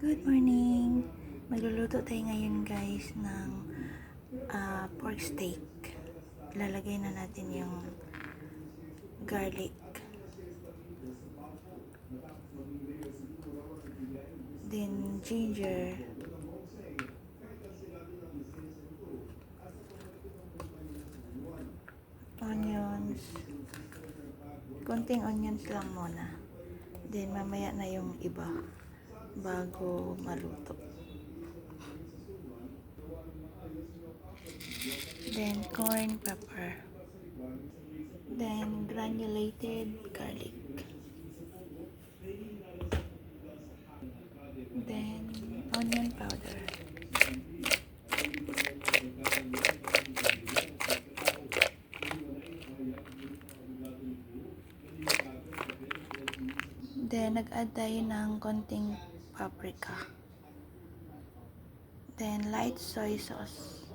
Good morning! Magluluto tayo ngayon guys ng ah, pork steak. Lalagay na natin yung garlic. Then ginger. Onions. Konting onions lang muna. Then mamaya na yung iba bago maluto. Then corn pepper. Then granulated garlic. Then onion powder. Then nag-add tayo ng konting paprika. Then light soy sauce.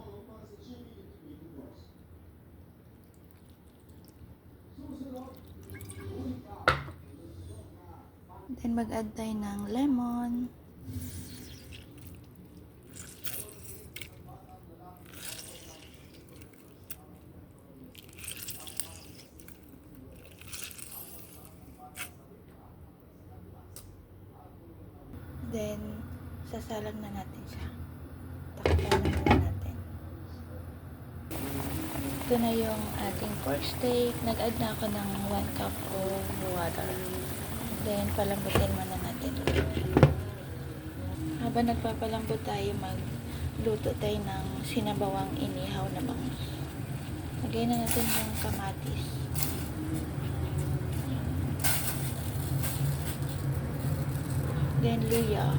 Then mag-add tayo ng lemon. Then, sasalang na natin siya. Takpan na muna natin. Ito na yung ating pork steak. Nag-add na ako ng 1 cup of water. Then, palambutin muna natin. Habang nagpapalambot tayo, magluto tayo ng sinabawang inihaw na bangus. Lagay na natin yung kamatis. Then, luya.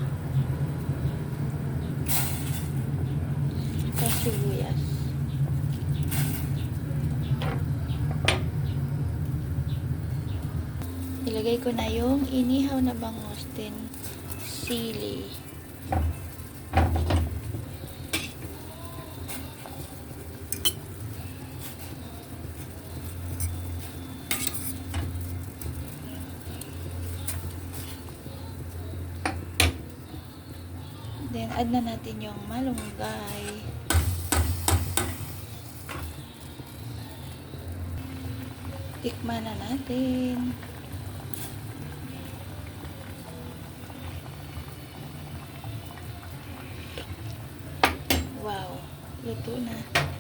Tapos sibuyas. Ilagay ko na yung inihaw na bangus din sili. Then, add na natin yung malunggay. Tikman na natin. Wow, luto na.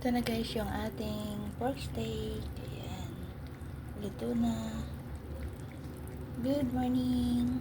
Ito na guys yung ating pork steak. Ayan. Luto na. Good morning.